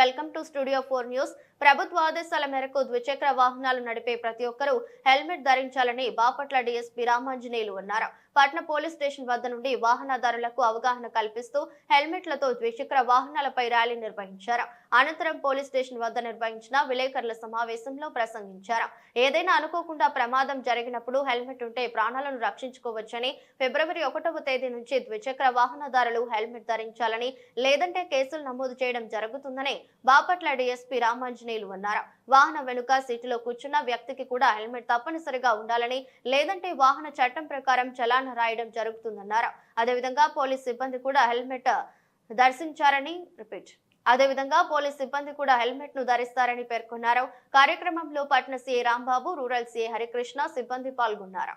Welcome to studio four news. ప్రభుత్వ ఆదేశాల మేరకు ద్విచక్ర వాహనాలు నడిపే ప్రతి ఒక్కరూ హెల్మెట్ ధరించాలని బాపట్ల డీఎస్పీ రామాంజనేయులు అన్నారు. పట్న పోలీస్ స్టేషన్ వద్ద నుండి వాహనదారులకు అవగాహన కల్పిస్తూ హెల్మెట్లతో ద్విచక్ర వాహనాలపై ర్యాలీ నిర్వహించారు. అనంతరం పోలీస్ స్టేషన్ వద్ద నిర్వహించిన విలేకరుల సమావేశంలో ప్రసంగించారు. ఏదైనా అనుకోకుండా ప్రమాదం జరిగినప్పుడు హెల్మెట్ ఉంటే ప్రాణాలను రక్షించుకోవచ్చని ఫిబ్రవరి ఒకటవ తేదీ నుంచి ద్విచక్ర వాహనదారులు హెల్మెట్ ధరించాలని లేదంటే కేసులు నమోదు చేయడం జరుగుతుందని బాపట్ల డీఎస్పీ రామాంజనేయులు అన్నారు. వాహనం వెనుక సీటులో కూర్చున్న వ్యక్తికి కూడా హెల్మెట్ తప్పనిసరిగా ఉండాలని లేదంటే వాహన చట్టం ప్రకారం చలాన రాయడం జరుగుతుందన్నారు. అదేవిధంగా పోలీస్ సిబ్బంది కూడా హెల్మెట్ దర్శించారని రిపీట్. అదేవిధంగా పోలీస్ సిబ్బంది కూడా హెల్మెట్ను ధరిస్తారని పేర్కొన్నారు. కార్యక్రమంలో పట్న CI Rambabu rural CI Harikrishna సిబ్బంది పాల్గొన్నారు.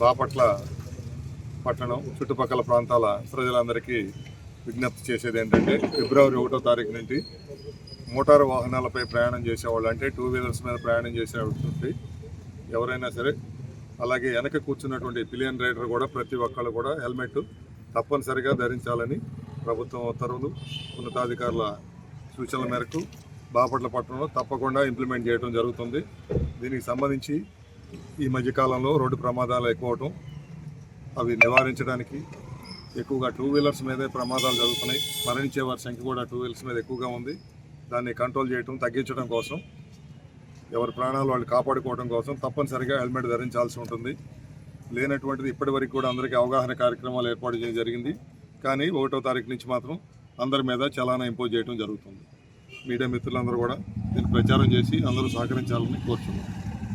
బాపట్ల పట్టణం చుట్టుపక్కల ప్రాంతాల ప్రజలందరికీ విజ్ఞప్తి చేసేది ఏంటంటే ఫిబ్రవరి ఒకటో తారీఖు నుండి మోటారు వాహనాలపై ప్రయాణం చేసేవాళ్ళు అంటే టూ వీలర్స్ మీద ప్రయాణం చేసేటువంటి ఎవరైనా సరే అలాగే వెనక కూర్చున్నటువంటి పిలియన్ రైడర్ కూడా ప్రతి ఒక్కళ్ళు కూడా హెల్మెట్ తప్పనిసరిగా ధరించాలని ప్రభుత్వం ఉత్తర్వులు ఉన్నతాధికారుల సూచనల మేరకు బాపట్ల పట్టణంలో తప్పకుండా ఇంప్లిమెంట్ చేయడం జరుగుతుంది. దీనికి సంబంధించి ఈ మధ్యకాలంలో రోడ్డు ప్రమాదాలు ఎక్కువ అవటం అవి నివారించడానికి ఎక్కువగా టూ వీలర్స్ మీదే ప్రమాదాలు జరుగుతున్నాయి. మరణించే వారి సంఖ్య కూడా టూ వీలర్స్ మీద ఎక్కువగా ఉంది. దాన్ని కంట్రోల్ చేయటం తగ్గించడం కోసం ఎవరి ప్రాణాలు వాళ్ళు కాపాడుకోవడం కోసం తప్పనిసరిగా హెల్మెట్ ధరించాల్సి ఉంటుంది. లేనటువంటిది ఇప్పటివరకు కూడా అందరికీ అవగాహన కార్యక్రమాలు ఏర్పాటు చేయడం జరిగింది. కానీ ఒకటో తారీఖు నుంచి మాత్రం అందరి మీద చలానా ఇంపోజ్ చేయడం జరుగుతుంది. మీడియా మిత్రులందరూ కూడా దీన్ని ప్రచారం చేసి అందరూ సహకరించాలని కోరుతున్నాం